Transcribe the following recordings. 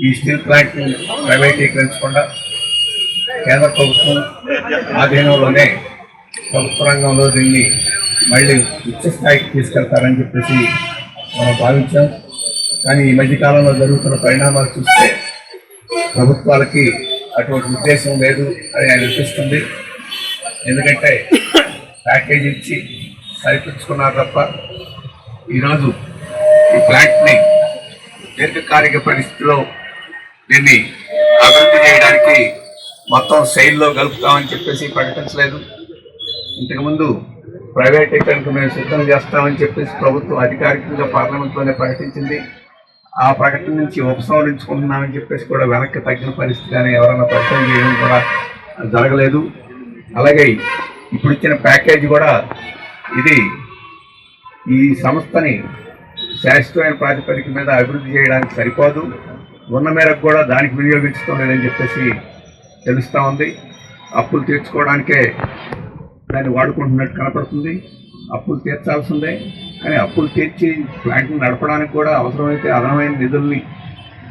ఈ steel plant ప్రైవేటీకరించకుండా కేంద్ర ప్రభుత్వం ఆధీనంలోనే ప్రభుత్వ రంగంలో దీన్ని మళ్ళీ ఉచ్చ స్థాయికి తీసుకెళ్తారని చెప్పేసి మనం భావించాం. కానీ ఈ మధ్యకాలంలో జరుగుతున్న పరిణామాలు చూస్తే ప్రభుత్వాలకి అటువంటి ఉద్దేశం లేదు అని అనిపిస్తుంది ఎందుకంటే ప్యాకేజ్ ఇచ్చి సరిపించుకున్నారు తప్ప ఈరోజు ఈ ప్లాంట్ని దీర్ఘకాలిక పరిస్థితిలో దీన్ని అభివృద్ధి చేయడానికి మొత్తం శైలిలో కలుపుతామని చెప్పేసి ప్రకటించలేదు. ఇంతకుముందు ప్రైవేటీకరణకు మేము సిద్ధం చేస్తామని చెప్పేసి ప్రభుత్వం అధికారికంగా పార్లమెంట్లోనే ప్రకటించింది. ఆ ప్రకటన నుంచి ఉపసంహరించుకుంటున్నామని చెప్పేసి కూడా వెనక్కి తగ్గిన పరిస్థితి కానీ ఎవరైనా ప్రకటన చేయడం కూడా జరగలేదు. అలాగే ఇప్పుడు ఇచ్చిన ప్యాకేజ్ కూడా ఇది ఈ సంస్థని శాశ్వతమైన ప్రాతిపదిక మీద అభివృద్ధి చేయడానికి సరిపోదు. ఉన్న మేరకు కూడా దానికి వినియోగించడం లేదని చెప్పేసి తెలుస్తూ ఉంది. అప్పులు తీర్చుకోవడానికే దాన్ని వాడుకుంటున్నట్టు కనపడుతుంది. అప్పులు తీర్చాల్సిందే. కానీ అప్పులు తీర్చి ప్లాంట్ని నడపడానికి కూడా అవసరమైతే అదనమైన నిధుల్ని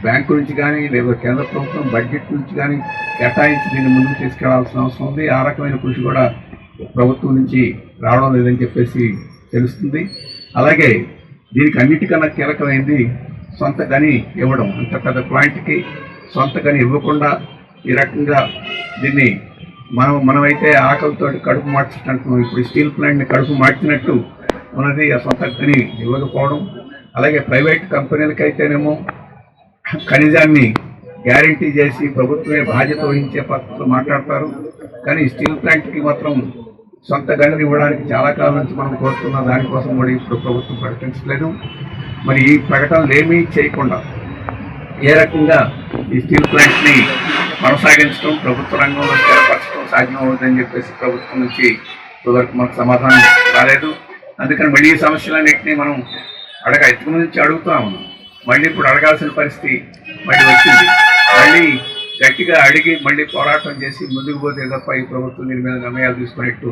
బ్యాంకు నుంచి కానీ లేదా కేంద్ర ప్రభుత్వం బడ్జెట్ నుంచి కానీ కేటాయించి దీన్ని ముందుకు తీసుకెళ్ళాల్సిన అవసరం ఉంది. ఆ రకమైన కృషి కూడా ప్రభుత్వం నుంచి రావడం లేదని చెప్పేసి తెలుస్తుంది. అలాగే దీనికి అన్నిటికన్నా కీలకమైంది సొంత గని ఇవ్వడం అంత పెద్ద ప్లాంట్కి సొంత గని ఇవ్వకుండా ఈ రకంగా దీన్ని మనం మనమైతే ఆకలితో కడుపు మార్చినట్టు ఇప్పుడు స్టీల్ ప్లాంట్ని కడుపు మార్చినట్టు ఉన్నది ఆ సొంత గని ఇవ్వకపోవడం. అలాగే ప్రైవేట్ కంపెనీలకైతేనేమో ఖనిజాన్ని గ్యారంటీ చేసి ప్రభుత్వమే బాధ్యత వహించే పద్ధతిలో మాట్లాడతారు. కానీ స్టీల్ ప్లాంట్కి మాత్రం సొంత గనులు ఇవ్వడానికి చాలా కాలం నుంచి మనం కోరుతున్న దానికోసం కూడా ఇప్పుడు ప్రభుత్వం ప్రకటించలేదు. మరి ఈ ప్రకటనలు ఏమీ చేయకుండా ఏ రకంగా ఈ స్టీల్ ప్లాంట్ని కొనసాగించడం ప్రభుత్వ రంగంలో స్థిరపరచడం సాధ్యం అవుతుందని చెప్పేసి ప్రభుత్వం నుంచి ఇప్పటివరకు మనకు సమాధానం రాలేదు. అందుకని మళ్ళీ ఈ సమస్యలన్నింటినీ మనం అడగ ఇంతకు నుంచి అడుగుతా ఉన్నాం. మళ్ళీ ఇప్పుడు అడగాల్సిన పరిస్థితి మళ్ళీ వచ్చింది. మళ్ళీ గట్టిగా అడిగి మళ్ళీ పోరాటం చేసి ముందుకు పోతే తప్ప ఈ ప్రభుత్వం దీని మీద నిర్ణయాలు తీసుకునేట్టు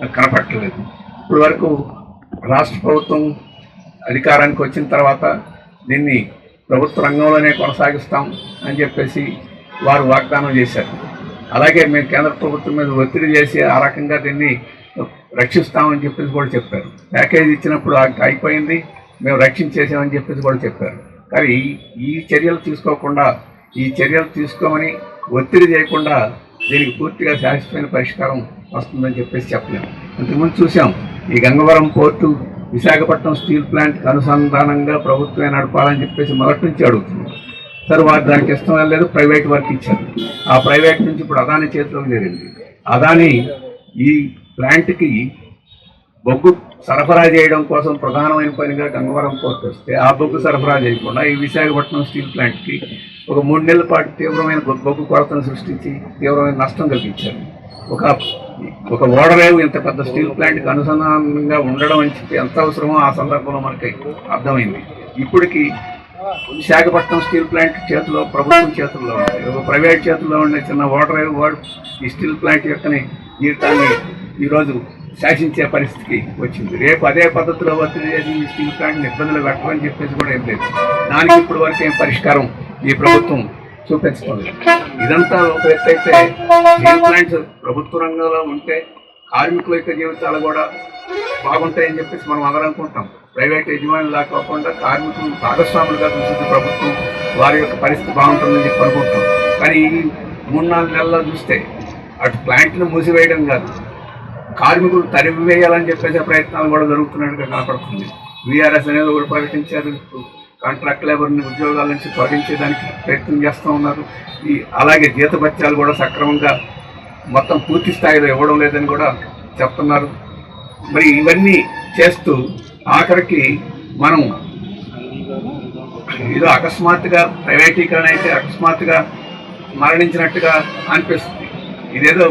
నాకు కనపట్టలేదు ఇప్పటివరకు వరకు రాష్ట్ర ప్రభుత్వం అధికారానికి వచ్చిన తర్వాత దీన్ని ప్రభుత్వ రంగంలోనే కొనసాగిస్తాం అని చెప్పేసి వారు వాగ్దానం చేశారు. అలాగే మేము కేంద్ర ప్రభుత్వం మీద ఒత్తిడి చేసి ఆ రకంగా దీన్ని రక్షిస్తామని చెప్పేసి కూడా చెప్పారు. ప్యాకేజ్ ఇచ్చినప్పుడు అయిపోయింది మేము రక్షించేసామని చెప్పేసి కూడా చెప్పారు. కానీ ఈ ఈ చర్యలు తీసుకోకుండా ఈ చర్యలు తీసుకోమని ఒత్తిడి చేయకుండా దీనికి పూర్తిగా శాశ్వతమైన పరిష్కారం వస్తుందని చెప్పేసి చెప్పలేము. ఇంతకుముందు చూసాం ఈ గంగవరం పోర్టు విశాఖపట్నం స్టీల్ ప్లాంట్కి అనుసంధానంగా ప్రభుత్వమే నడపాలని చెప్పేసి మొదటి నుంచి అడుగుతున్నారు సరే వారు దానికి ఇష్టం లేదు ప్రైవేట్ వర్క్ ఇచ్చారు. ఆ ప్రైవేట్ నుంచి ఇప్పుడు అదాని చేతిలోకి చేరింది. అదాని ఈ ప్లాంట్కి బొగ్గు సరఫరా చేయడం కోసం ప్రధానమైన పనిగా గంగవరం పోర్ట్ వస్తే ఆ బొగ్గు సరఫరా చేయకుండా ఈ విశాఖపట్నం స్టీల్ ప్లాంట్కి ఒక మూడు నెలల పాటు తీవ్రమైన బొగ్గు కొరతను సృష్టించి తీవ్రమైన నష్టం కలిగించారు. ఒక ఒక ఓడరేవు ఇంత పెద్ద స్టీల్ ప్లాంట్కి అనుసంధానంగా ఉండడం అని చెప్పి ఎంత అవసరమో ఆ సందర్భంలో మనకి అర్థమైంది. ఇప్పటికి విశాఖపట్నం స్టీల్ ప్లాంట్ చేతిలో ప్రభుత్వం చేతుల్లో ఉంది. ఒక ప్రైవేట్ చేతుల్లో ఉండే చిన్న ఓడరేవు వాడు ఈ స్టీల్ ప్లాంట్ యొక్కని జీవితాన్ని ఈరోజు శాసించే పరిస్థితికి వచ్చింది. రేపు అదే పద్ధతిలో ఒత్తిడి చేసి ఈ స్టీల్ ప్లాంట్ని ఇబ్బందులు పెట్టమని చెప్పేసి కూడా ఏం లేదు. దానికి ఇప్పుడు వరకు ఏం పరిష్కారం ఈ ప్రభుత్వం చూపించుకోలేదు ఇదంతా ఒక ఎత్తు అయితే స్టీల్ ప్లాంట్స్ ప్రభుత్వ రంగంలో ఉంటే కార్మికుల యొక్క జీవితాలు కూడా బాగుంటాయని చెప్పేసి మనం అందరం అనుకుంటాం ప్రైవేట్ యజమానిలా కాకుండా కార్మికులు భాగస్వాములుగా చూసింది ప్రభుత్వం వారి యొక్క పరిస్థితి బాగుంటుందని చెప్పి అనుకుంటాం. కానీ ఈ మూడు నాలుగు నెలల్లో చూస్తే అటు ప్లాంట్ను మూసివేయడం కాదు. కార్మికులు తరిమివేయాలని చెప్పేసే ప్రయత్నాలు కూడా జరుగుతున్నట్టుగా కనపడుతుంది. వీఆర్ఎస్ అనేది ఒకటి ప్రకటించారు. కాంట్రాక్ట్ లేబర్ని ఉద్యోగాల నుంచి తొలగించేదానికి ప్రయత్నం చేస్తూ ఉన్నారు. ఈ అలాగే జీతభత్యాలు కూడా సక్రమంగా మొత్తం పూర్తి స్థాయిలో ఇవ్వడం లేదని కూడా చెప్తున్నారు. మరి ఇవన్నీ చేస్తూ ఆఖరికి మనం ఏదో అకస్మాత్తుగా ప్రైవేటీకరణ అయితే అకస్మాత్తుగా మరణించినట్టుగా అనిపిస్తుంది. ఇదేదో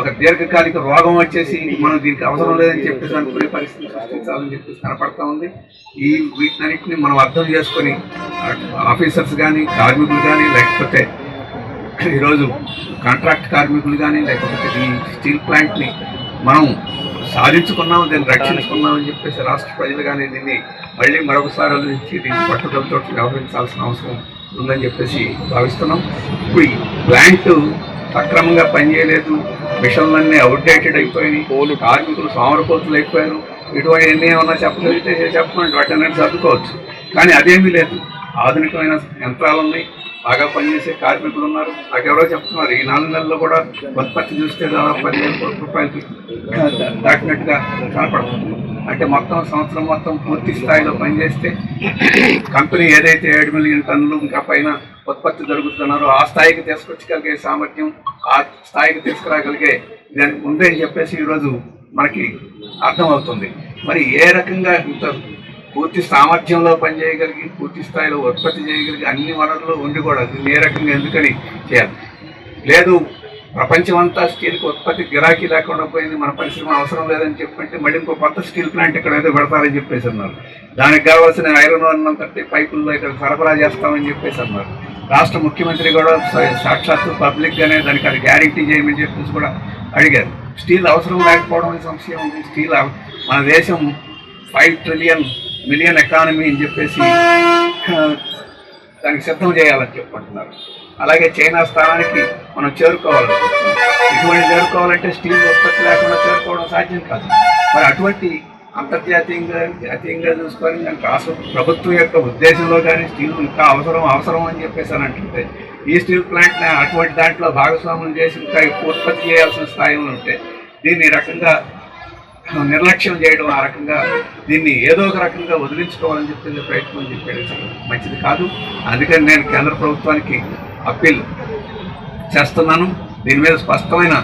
ఒక దీర్ఘకాలిక రోగం వచ్చేసి మనం దీనికి అవసరం లేదని చెప్పేసి అనుకునే పరిస్థితి సృష్టించాలని చెప్పేసి కనపడతా ఉంది. ఈ వీటినన్నింటినీ మనం అర్థం చేసుకొని ఆఫీసర్స్ కానీ కార్మికులు కానీ లేకపోతే ఈరోజు కాంట్రాక్ట్ కార్మికులు కానీ లేకపోతే ఈ స్టీల్ ప్లాంట్ని మనం సాధించుకున్నాం దీన్ని రక్షించుకున్నాం అని చెప్పేసి రాష్ట్ర ప్రజలు కానీ దీన్ని మళ్ళీ మరొకసారి ఆలోచించి దీన్ని పట్టుదలతో వ్యవహరించాల్సిన అవసరం ఉందని చెప్పేసి భావిస్తున్నాం. ఇప్పుడు ఈ ప్లాంట్ సక్రమంగా పనిచేయలేదు. మిషన్లన్నీ అవుట్డేటెడ్ అయిపోయినాయి. కార్మికులు సోమరపోతులు అయిపోయారు. ఇటువంటి ఎన్ని ఏమన్నా చెప్పగలిగితే చెప్పమంటే వాటి సర్దుకోవచ్చు. కానీ అదేమీ లేదు. ఆధునికమైన యంత్రాలు ఉన్నాయి బాగా పనిచేసే కార్మికులు ఉన్నారు. నాకెవరో చెప్తున్నారు ఈ నాలుగు నెలల్లో కూడా ఉత్పత్తి చూస్తే దాదాపు పదివేల కోట్ల రూపాయలకి దాటినట్టుగా కనపడుతుంది. అంటే మొత్తం సంవత్సరం మొత్తం పూర్తి స్థాయిలో పనిచేస్తే కంపెనీ ఏదైతే ఏడు మిలియన్ టన్నులు ఇంకా పైన ఉత్పత్తి జరుగుతున్నారో ఆ స్థాయికి తీసుకొచ్చగలిగే సామర్థ్యం ఆ స్థాయికి తీసుకురాగలిగే దానికి ముందే అని చెప్పేసి ఈరోజు మనకి అర్థమవుతుంది. మరి ఏ రకంగా ఇంత పూర్తి సామర్థ్యంలో పనిచేయగలిగి పూర్తి స్థాయిలో ఉత్పత్తి చేయగలిగి అన్ని వనరులు ఉండి కూడా ఏ రకంగా ఎందుకని చేయాలి? లేదు ప్రపంచమంతా స్టీల్కి ఉత్పత్తి గిరాకీ లేకుండా పోయింది మన పరిశ్రమ అవసరం లేదని చెప్పంటే మళ్ళీ ఇంకో కొత్త స్టీల్ ప్లాంట్ ఇక్కడ పెడతారని చెప్పేసి అన్నారు. దానికి కావాల్సిన ఐరన్ అన్నంతటి పైపుల్లో ఇక్కడ సరఫరా చేస్తామని చెప్పేసి అన్నారు. రాష్ట్ర ముఖ్యమంత్రి కూడా సాక్షాత్తు పబ్లిక్గానే దానికి అది గ్యారంటీ చేయమని చెప్పేసి కూడా అడిగారు. స్టీల్ అవసరం లేకపోవడం అనే సమస్య ఉంది. స్టీల్ మన దేశం ఫైవ్ ట్రిలియన్ మిలియన్ ఎకానమీ అని చెప్పేసి దానికి సిద్ధం చేయాలని చెప్పుకుంటున్నారు అలాగే చైనా స్థానానికి మనం చేరుకోవాలనుకుంటున్నాం ఇటువంటి చేరుకోవాలంటే స్టీల్ ఉత్పత్తి లేకుండా చేరుకోవడం సాధ్యం కాదు. మరి అటువంటి అంతర్జాతీయంగా జాతీయంగా చూసుకొని దానికి రాష్ట్ర ప్రభుత్వం యొక్క ఉద్దేశంలో కానీ స్టీల్ ఇంకా అవసరం అవసరం అని చెప్పేసి అని అంటుంటే ఈ స్టీల్ ప్లాంట్ అటువంటి దాంట్లో భాగస్వాములు చేసి ఇంకా ఎక్కువ ఉత్పత్తి చేయాల్సిన స్థాయిలో ఉంటే దీన్ని రకంగా నిర్లక్ష్యం చేయడం ఆ రకంగా దీన్ని ఏదో ఒక రకంగా వదిలించుకోవాలని చెప్పే ప్రయత్నం చెప్పేసి మంచిది కాదు. అందుకని నేను కేంద్ర ప్రభుత్వానికి అప్పీల్ చేస్తున్నాను. దీని మీద స్పష్టమైన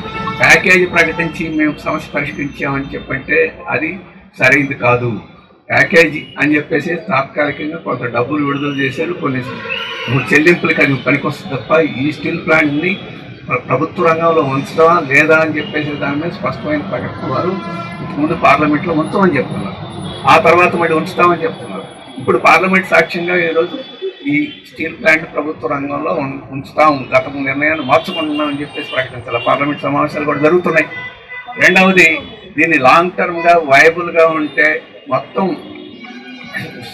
ప్యాకేజీ ప్రకటించి మేము సమస్య పరిష్కరించామని చెప్పంటే అది సరైంది కాదు. ప్యాకేజీ అని చెప్పేసి తాత్కాలికంగా కొంత డబ్బులు విడుదల చేశారు కొన్ని చెల్లింపులకి అది పనికొస్తుంది తప్ప ఈ స్టీల్ ప్లాంట్ని ప్రభుత్వ రంగంలో ఉంచడమా లేదా అని చెప్పేసి దాని మీద స్పష్టమైన ప్రకటన వారు ముందు పార్లమెంట్లో ఉంచమని చెప్తున్నారు. ఆ తర్వాత మళ్ళీ ఉంచుతామని చెప్తున్నారు. ఇప్పుడు పార్లమెంట్ సాక్ష్యంగా ఈరోజు ఈ స్టీల్ ప్లాంట్ ప్రభుత్వ రంగంలో ఉం- ఉంచుతాం. గత నిర్ణయాన్ని మార్చుకుంటున్నామని చెప్పేసి ప్రకటించాలి పార్లమెంట్ సమావేశాలు కూడా జరుగుతున్నాయి. రెండవది దీన్ని లాంగ్ టర్మ్గా వైబుల్గా ఉంటే మొత్తం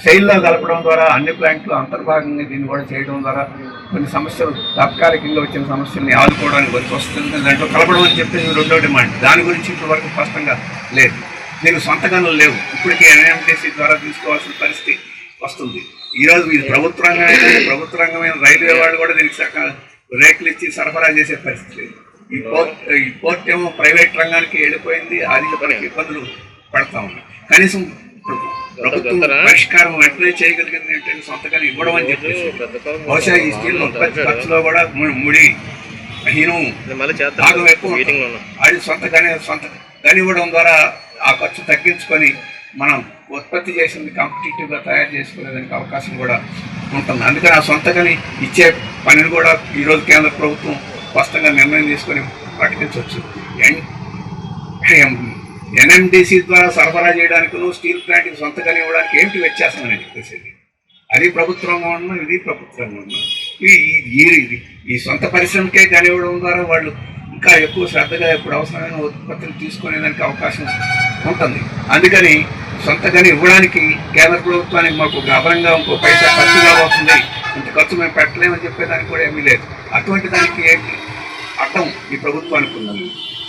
సెయిల్లో కలపడం ద్వారా అన్ని ప్లాంట్లు అంతర్భాగంగా దీన్ని కూడా చేయడం ద్వారా కొన్ని సమస్యలు తాత్కాలికంగా వచ్చిన సమస్యల్ని ఆదుకోవడానికి కొంచెం వస్తుంది. దాంట్లో కలపడం అని చెప్పేసి రెండో డిమాండ్ దాని గురించి ఇప్పటి వరకు స్పష్టంగా లేదు. దీనికి సొంత గనులు లేవు. ఇప్పటికీ ఎన్ఎంటీసీ ద్వారా తీసుకోవాల్సిన పరిస్థితి వస్తుంది. ఈరోజు ఇది ప్రభుత్వ రంగమైన ప్రభుత్వ రంగమైన రైల్వే వాళ్ళు కూడా దీనికి రేట్లు ఇచ్చి సరఫరా చేసే పరిస్థితి లేదు. ఈ పోర్ట్ ఈ పోర్ట్ ఏమో ప్రైవేట్ రంగానికి వెళ్ళిపోయింది అది మనకి ఇబ్బందులు పడతా ఉన్నాయి. కనీసం ప్రభుత్వం పరిష్కారం వెంటనే చేయగలిగింది ఏంటంటే సొంతగా ఇవ్వడం అని చెప్పేసి బహుశా ఈ స్టీల్ ఉత్పత్తి ఖర్చులో కూడా ముడి హీనం భాగం ఎక్కువ అది సొంత గని సొంత గని ఇవ్వడం ద్వారా ఆ ఖర్చు తగ్గించుకొని మనం ఉత్పత్తి చేసింది కాంపిటేటివ్గా తయారు చేసుకునేదానికి అవకాశం కూడా ఉంటుంది. అందుకని ఆ సొంత గని ఇచ్చే పనిని కూడా ఈరోజు కేంద్ర ప్రభుత్వం స్పష్టంగా నిర్ణయం తీసుకొని ప్రకటించవచ్చు. ఎన్ఎండిసి ద్వారా సరఫరా చేయడానికి స్టీల్ ప్లాంట్కి సొంత ఇవ్వడానికి ఏంటి వ్యత్యాసం అని చెప్పేసేది అది ప్రభుత్వ రంగం ఉన్నా ఇది ప్రభుత్వ రంగం ఉన్నా ఇది ఈ- ఈ- సొంత పరిశ్రమకే కానివ్వడం ద్వారా వాళ్ళు ఇంకా ఎక్కువ శ్రద్ధగా ఎప్పుడు అవసరమైన ఉత్పత్తులు తీసుకునేదానికి అవకాశం ఉంటుంది. అందుకని సొంతగాని ఇవ్వడానికి కేంద్ర ప్రభుత్వానికి మాకు ఒక ఇంకో పైసా ఖర్చు కాబోతుంది. ఇంత ఖర్చు మేము పెట్టలేమని చెప్పేదానికి కూడా ఏమీ లేదు. అటువంటి దానికి ఏంటి అర్థం ఈ ప్రభుత్వానికి ఉన్నది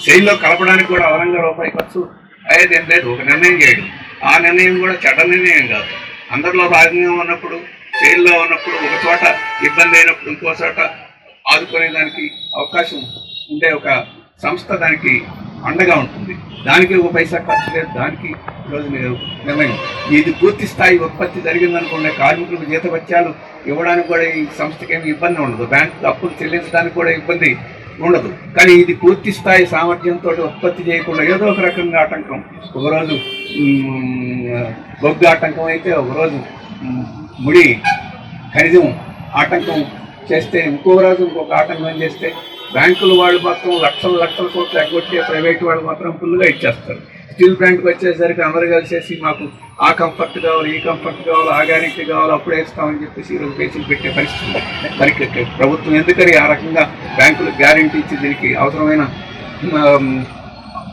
శైలిలో కలపడానికి కూడా అదనంగా రూపాయి ఖర్చు అయ్యేది ఏం లేదు. ఒక నిర్ణయం చేయడం. ఆ నిర్ణయం కూడా చెడ్డ నిర్ణయం కాదు. అందరిలో భాగంగా ఉన్నప్పుడు శైలిలో ఉన్నప్పుడు ఒక చోట ఇబ్బంది అయినప్పుడు ఇంకో చోట ఆదుకునే దానికి అవకాశం ఉండే ఒక సంస్థ దానికి అండగా ఉంటుంది. దానికి ఒక పైసా ఖర్చు లేదు దానికి ఈరోజు నిర్ణయం. ఇది పూర్తి స్థాయి ఉత్పత్తి జరిగిందనుకున్న కార్మికులకు జీతభత్యాలు ఇవ్వడానికి కూడా ఈ సంస్థకి ఏమి ఇబ్బంది ఉండదు. బ్యాంకు అప్పులు చెల్లించడానికి కూడా ఇబ్బంది ఉండదు. కానీ ఇది పూర్తి స్థాయి సామర్థ్యంతో ఉత్పత్తి చేయకుండా ఏదో ఒక రకంగా ఆటంకం. ఒకరోజు బొగ్గు ఆటంకం అయితే ఒకరోజు ముడి ఖనిజం ఆటంకం చేస్తే ఇంకో రోజు ఇంకొక ఆటంకం చేస్తే బ్యాంకుల వాళ్ళు మాత్రం లక్షల లక్షల కోట్లు ఎగ్గొట్టే ప్రైవేట్ వాళ్ళు మాత్రం ఫుల్గా ఇచ్చేస్తారు స్టీల్ ప్లాంట్కి వచ్చేసరికి అందరు కలిసేసి మాకు ఆ కంఫర్ట్ కావాలి ఈ కంఫర్ట్ కావాలి ఆ గ్యారెంటీ కావాలి అప్పుడే ఇస్తామని చెప్పేసి ఈరోజు కేసులు పెట్టే పరిస్థితి ఉంది. ప్రభుత్వం ఎందుకని ఆ రకంగా బ్యాంకులకు గ్యారెంటీ ఇచ్చి దీనికి అవసరమైన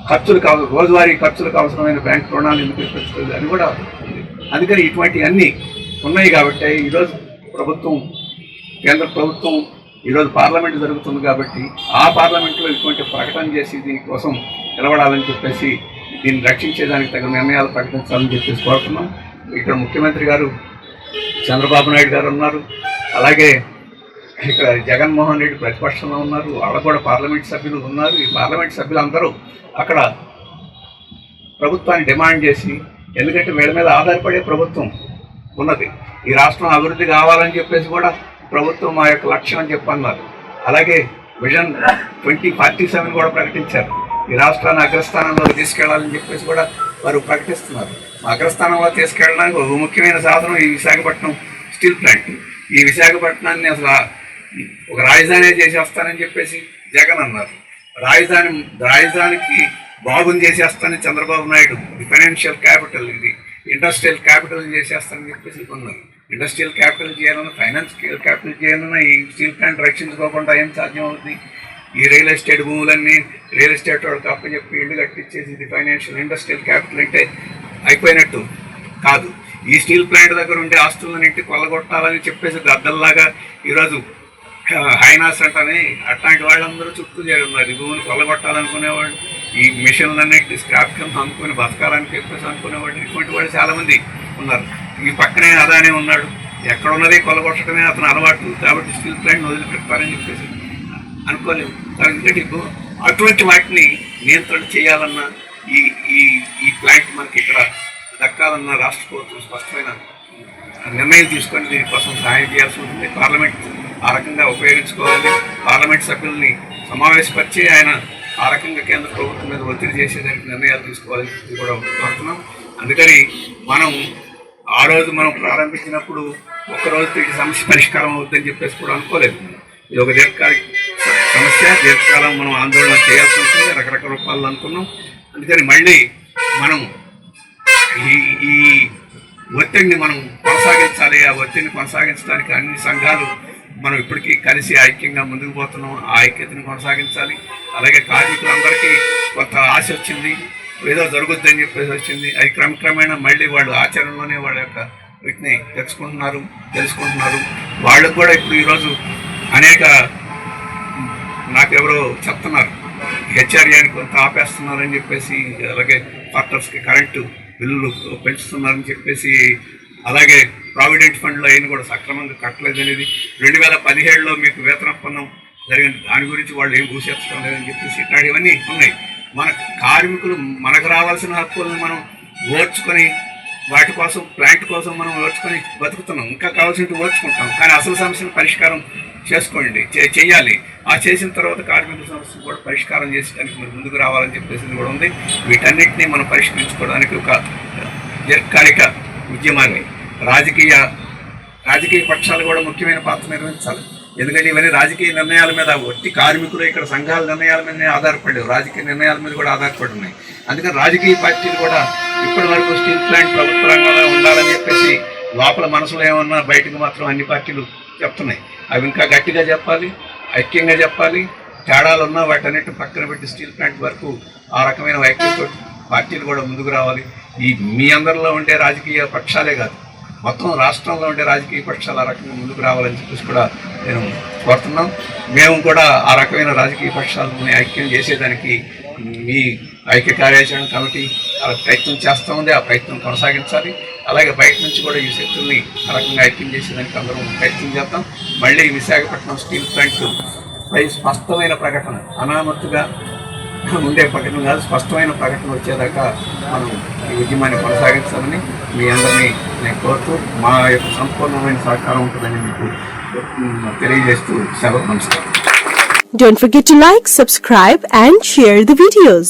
ఖర్చులు కావాలి రోజువారీ ఖర్చులకు అవసరమైన బ్యాంక్ రుణాలు ఎందుకు పెంచుతుంది అని కూడా అందుకని అందుకని ఇటువంటివన్నీ ఉన్నాయి కాబట్టి ఈరోజు ప్రభుత్వం కేంద్ర ప్రభుత్వం ఈరోజు పార్లమెంట్ జరుగుతుంది కాబట్టి ఆ పార్లమెంట్లో ఇటువంటి ప్రకటన చేసి దీనికోసం నిలబడాలని చెప్పేసి దీన్ని రక్షించేదానికి తగిన నిర్ణయాలు ప్రకటించాలని చెప్పేసి కోరుతున్నాం. ఇక్కడ ముఖ్యమంత్రి గారు చంద్రబాబు నాయుడు గారు ఉన్నారు. అలాగే ఇక్కడ జగన్మోహన్ రెడ్డి ప్రతిపక్షంలో ఉన్నారు. వాళ్ళ కూడా పార్లమెంట్ సభ్యులు ఉన్నారు. ఈ పార్లమెంట్ సభ్యులందరూ అక్కడ ప్రభుత్వాన్ని డిమాండ్ చేసి ఎందుకంటే వీళ్ళ మీద ఆధారపడే ప్రభుత్వం ఉన్నది. ఈ రాష్ట్రం అభివృద్ధి కావాలని చెప్పేసి కూడా ప్రభుత్వం మా యొక్క లక్ష్యం అని చెప్పన్నారు. అలాగే విజన్ ట్వంటీ ఫార్టీ సెవెన్ కూడా ప్రకటించారు. ఈ రాష్ట్రాన్ని అగ్రస్థానంలో తీసుకెళ్ళాలని చెప్పేసి కూడా వారు ప్రకటిస్తున్నారు. అగ్రస్థానంలో తీసుకెళ్ళడానికి ఒక ముఖ్యమైన సాధనం ఈ విశాఖపట్నం స్టీల్ ప్లాంట్. ఈ విశాఖపట్నాన్ని అసలు ఒక రాజధాని చేసేస్తానని చెప్పేసి జగన్ అన్నారు. రాజధాని రాజధానికి బాగుంది చేసేస్తానని చంద్రబాబు నాయుడు ఇది ఫైనాన్షియల్ క్యాపిటల్ ఇది ఇండస్ట్రియల్ క్యాపిటల్ చేసేస్తానని చెప్పేసి కొన్నారు. ఇండస్ట్రియల్ క్యాపిటల్ చేయాలన్నా ఫైనాన్షియల్ క్యాపిటల్ చేయాలన్నా ఈ స్టీల్ ప్లాంట్ రక్షించుకోకుండా ఏం సాధ్యం అవుతుంది ఈ రియల్ ఎస్టేట్ భూములన్నీ రియల్ ఎస్టేట్ వాళ్ళకి అప్పచెప్పి ఇల్లు కట్టించేసి ఇది ఫైనాన్షియల్ ఇండస్ట్రియల్ క్యాపిటల్ అంటే అయిపోయినట్టు కాదు. ఈ స్టీల్ ప్లాంట్ దగ్గర ఉండే ఆస్తులన్నింటి కొల్లగొట్టాలని చెప్పేసి గద్దల్లాగా ఈరోజు హైనాస్ అంటని అట్లాంటి వాళ్ళందరూ చుట్టూ చేరున్నారు ఈ భూమిని కొల్లగొట్టాలనుకునేవాళ్ళు ఈ మిషన్లన్నింటి స్క్రాప్ కింద అనుకుని బతకాలని చెప్పేసి అనుకునేవాళ్ళు ఇటువంటి వాళ్ళు చాలామంది ఉన్నారు. ఈ పక్కనే అదానే ఉన్నాడు. ఎక్కడున్నది కొలగొట్టడమే అతను అలవాటు. కాబట్టి స్టీల్ ప్లాంట్ వదిలిపెడతారని చెప్పేసి అనుకోలేము. కానీ ఎందుకంటే ఇప్పుడు అటువంటి వాటిని నియంత్రణ చేయాలన్న ఈ ఈ ఈ ప్లాంట్ మనకి ఇక్కడ దక్కాలన్న రాష్ట్ర ప్రభుత్వం స్పష్టమైన నిర్ణయం తీసుకొని దీనికోసం సహాయం చేయాల్సి ఉంటుంది. పార్లమెంట్ ఆ రకంగా ఉపయోగించుకోవాలి. పార్లమెంట్ సభ్యుల్ని సమావేశపరిచి ఆయన ఆ రకంగా కేంద్ర ప్రభుత్వం మీద ఒత్తిడి చేసేదానికి నిర్ణయాలు తీసుకోవాలని కూడా కోరుతున్నాం. అందుకని మనం ఆ రోజు మనం ప్రారంభించినప్పుడు ఒక రోజుతో ఈ సమస్య పరిష్కారం అవుతుందని చెప్పేసి కూడా అనుకోలేదు. ఇది ఒక దీర్ఘకాలిక సమస్య. దీర్ఘకాలం మనం ఆందోళన చేయాల్సి ఉంటుంది. రకరకాల రూపాల్లో అనుకున్నాం. అందుకని మళ్ళీ మనం ఈ ఈ ఒత్తిడిని మనం కొనసాగించాలి. ఆ ఒత్తిడిని కొనసాగించడానికి అన్ని సంఘాలు మనం ఇప్పటికీ కలిసి ఐక్యంగా ముందుకు పోతున్నాం. ఆ ఐక్యతను కొనసాగించాలి. అలాగే కార్మికులందరికీ కొంత ఆశ వచ్చింది. ఏదో జరుగుద్దని చెప్పేసి వచ్చింది. అది క్రమక్రమేణా మళ్ళీ వాళ్ళు ఆచరణలోనే వాళ్ళ యొక్క వీటిని తెచ్చుకుంటున్నారు తెలుసుకుంటున్నారు. వాళ్ళకు కూడా ఇప్పుడు ఈరోజు అనేక నాకెవరో చెప్తున్నారు. హెచ్ఆర్ఏని కొంత ఆపేస్తున్నారని చెప్పేసి అలాగే క్వార్టర్స్కి కరెంటు బిల్లులు పెంచుతున్నారని చెప్పేసి అలాగే ప్రావిడెంట్ ఫండ్లో అయిన కూడా సక్రమంగా కట్టలేదు అనేది. రెండు వేల పదిహేడులో మీకు వేతన ఒప్పందం జరిగింది. దాని గురించి వాళ్ళు ఏం భూసేర్చడం లేదని చెప్పేసి ఇట్లాంటివన్నీ ఉన్నాయి. మన కార్మికులు మనకు రావాల్సిన హక్కులను మనం ఓర్చుకొని వాటి కోసం ప్లాంట్ కోసం మనం ఓర్చుకొని బతుకుతున్నాం. ఇంకా కావాల్సినవి ఓర్చుకుంటాం. కానీ అసలు సమస్యను పరిష్కారం చేసుకోండి. చే- చేయాలి ఆ చేసిన తర్వాత కార్మికుల సమస్యను కూడా పరిష్కారం చేసేదానికి మీరు ముందుకు రావాలని చెప్పేసి కూడా ఉంది. వీటన్నిటిని మనం పరిష్కరించుకోవడానికి ఒక దీర్ఘకాలిక ఉద్యమాన్ని రాజకీయ రాజకీయ పక్షాలు కూడా ముఖ్యమైన పాత్ర నిర్వహించాలి. ఎందుకంటే ఇవన్నీ రాజకీయ నిర్ణయాల మీద ఒట్టి కార్మికులు ఇక్కడ సంఘాల నిర్ణయాల మీద ఆధారపడలేవు రాజకీయ నిర్ణయాల మీద కూడా ఆధారపడి ఉన్నాయి. అందుకని రాజకీయ పార్టీలు కూడా ఇప్పటి వరకు స్టీల్ ప్లాంట్ ప్రభుత్వ రంగంలో ఉండాలని చెప్పేసి లోపల మనసులో ఏమన్నా బయటకు మాత్రం అన్ని పార్టీలు చెప్తున్నాయి. అవి ఇంకా గట్టిగా చెప్పాలి ఐక్యంగా చెప్పాలి. తేడాలు ఉన్నా వాటన్నిటి పక్కన పెట్టి స్టీల్ ప్లాంట్ వరకు ఆ రకమైన ఐక్యంతో పార్టీలు కూడా ముందుకు రావాలి. ఈ మీ అందరిలో ఉండే రాజకీయ పక్షాలే కాదు మొత్తం రాష్ట్రంలో ఉండే రాజకీయ పక్షాలు ఆ రకంగా ముందుకు రావాలని చెప్పేసి కూడా నేను కోరుతున్నాం. మేము కూడా ఆ రకమైన రాజకీయ పక్షాలను ఐక్యం చేసేదానికి మీ ఐక్య కార్యాచరణ కమిటీ అలా ప్రయత్నం చేస్తూ ఉంది. ఆ ప్రయత్నం కొనసాగించాలి. అలాగే బయట నుంచి కూడా ఈ శక్తుల్ని ఆ రకంగా ఐక్యం చేసేదానికి అందరం ప్రయత్నం చేద్దాం. మళ్ళీ విశాఖపట్నం స్టీల్ ప్లాంట్ పై స్పష్టమైన ప్రకటన అనామత్తుగా ఉండే ప్రకటన కాదు స్పష్టమైన ప్రకటన వచ్చేదాకా మనం ఈ ఉద్యమాన్ని కొనసాగించాలని మీ అందరినీ నేను కోరుతూ మా యొక్క సంపూర్ణమైన సహకారం ఉంటుందని మీకు తెలియజేస్తూ సెలవు నమస్కారం Don't forget to like, subscribe and share the videos.